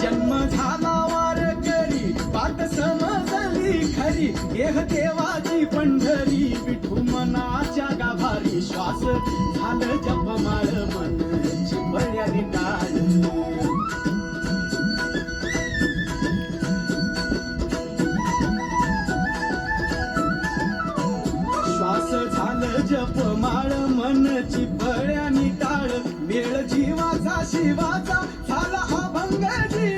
जन्म झाला वारकरी पाठ समजली खरी. देह देवाची पंढरी विठू मनाच्या गाभारी. श्वास झालं जपमाळ मन gezi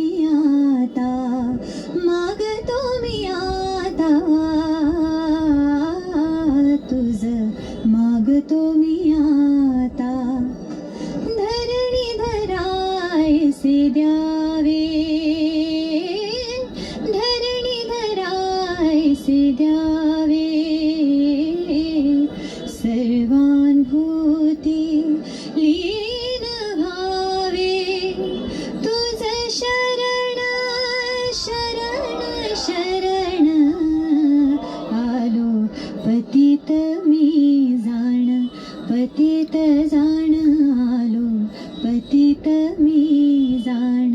द्यावे सर्वानुभूती लीन भावे। तुझ शरण शरण शरण। आलो पतित मी जाण पतित जाण। आलो पतित मी जाण।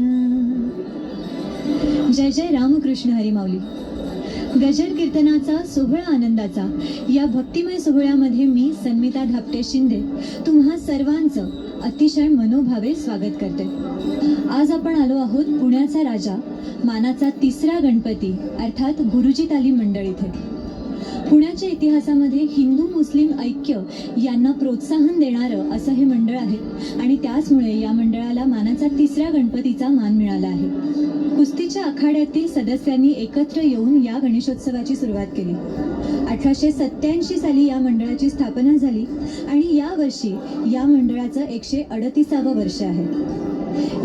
जय जय रामकृष्ण हरी माऊली। गजर कीर्तनाचा सोहळा आनंदाचा. या भक्तिमय सोहळ्यामध्ये मी सन्मिता धापटे शिंदे तुम्हा सर्वांचं अतिशय मनोभावे स्वागत करते. आज आपण आलो आहोत पुण्याचा राजा मानाचा तिसरा गणपती अर्थात गुरुजी ताली मंडळ इथे. पुण्याच्या इतिहासामध्ये हिंदू मुस्लिम ऐक्य यांना प्रोत्साहन देणारं असं हे मंडळ आहे. आणि त्याचमुळे या मंडळाला मानाचा तिसऱ्या गणपतीचा मान मिळाला आहे. कुस्तीच्या आखाड्यातील सदस्यांनी एकत्र येऊन या गणेशोत्सवाची सुरुवात केली. अठराशे सत्याऐंशी साली या मंडळाची स्थापना झाली आणि या वर्षी या मंडळाचं एकशे अडतीसावं वर्ष आहे.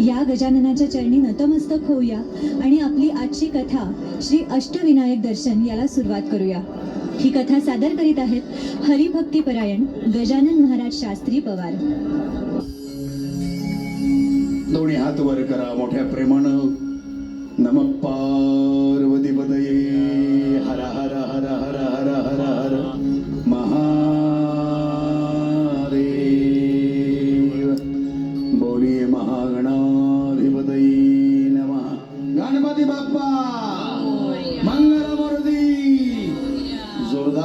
या गजाननाच्या चरणी नतमस्तक होऊया आणि आपली आजची कथा श्री अष्टविनायक दर्शन याला सुरुवात करूया. ही कथा सादर करीत आहेत हरिभक्तीपरायण गजानन महाराज शास्त्री पवार. दोन्ही हात वर करा मोठ्या प्रेमानं. नम पार्वती पदये. हर हर हर हर हर हर हर महादेव. बोलिये महागणाधिपतये नम. गणपती बाप्पा!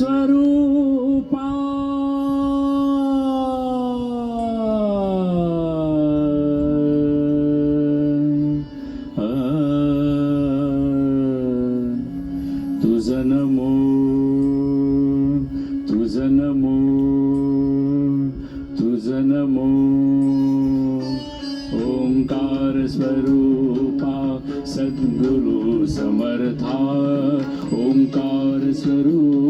स्वरूपा. तुझ नमो तुझ नमो तुझ नमो. ओंकार स्वरूपा सद्गुरु समर्था. ओंकार स्वरूपा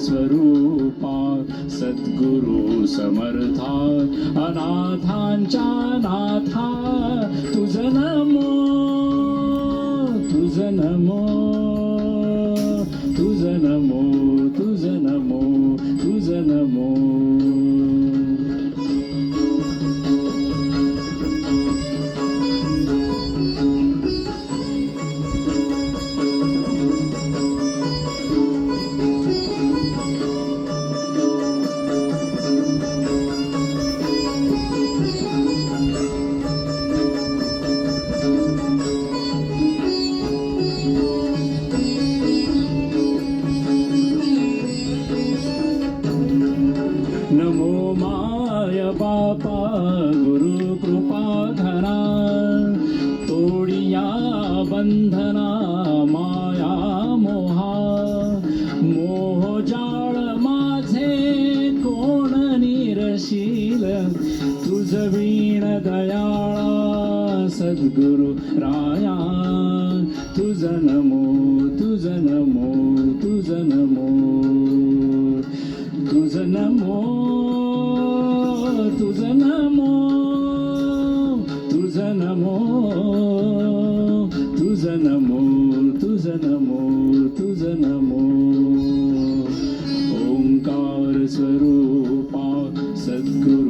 स्वरूपा सद्गुरु समर्था अनाथांच्या नाथा तुझ नमो तुझ नमो तुझ नमो. सद्गुरु राया तुझ नमो तुझ नमो तुझ नमो तुझ नमो तुझ नमो तुझ नमो तुझ नमो तुझ नमो तुझ नमो ओंकार स्वरूपा सद्गुरु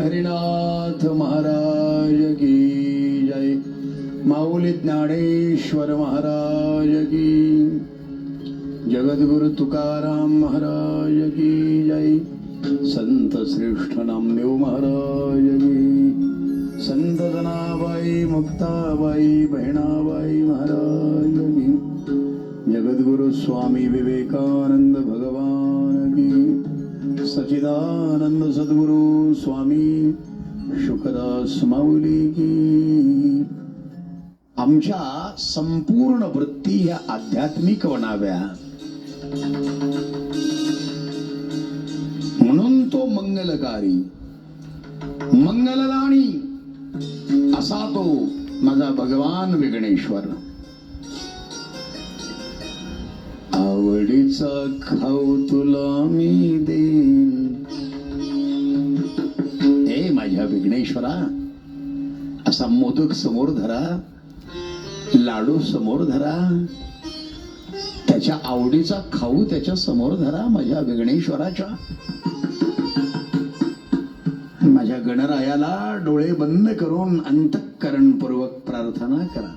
हरिनाथ महाराज की जय। माऊली ज्ञानेश्वर महाराज की। जगद्गुरु तुकाराम महाराज की जय। संत श्रेष्ठ नामदेव महाराज की। संत जनाबाई मुक्ताबाई बहिणाबाई महाराज की। जगद्गुरु स्वामी विवेकानंद सचिदानंद सद्गुरु स्वामी शुकदास माऊली की। आमच्या संपूर्ण वृत्ती ह्या आध्यात्मिक बनाव्या म्हणून तो मंगलकारी. मंगलदाणी असा तो माझा भगवान विघ्नेश्वर. आवडीचा खाऊ तुला मी देईन. हे माझ्या विघ्नेश्वरा असा मोदक समोर धरा लाडू समोर धरा त्याच्या आवडीचा खाऊ त्याच्यासमोर धरा माझ्या विघ्नेश्वराच्या. माझ्या गणरायाला डोळे बंद करून अंतःकरणपूर्वक प्रार्थना करा.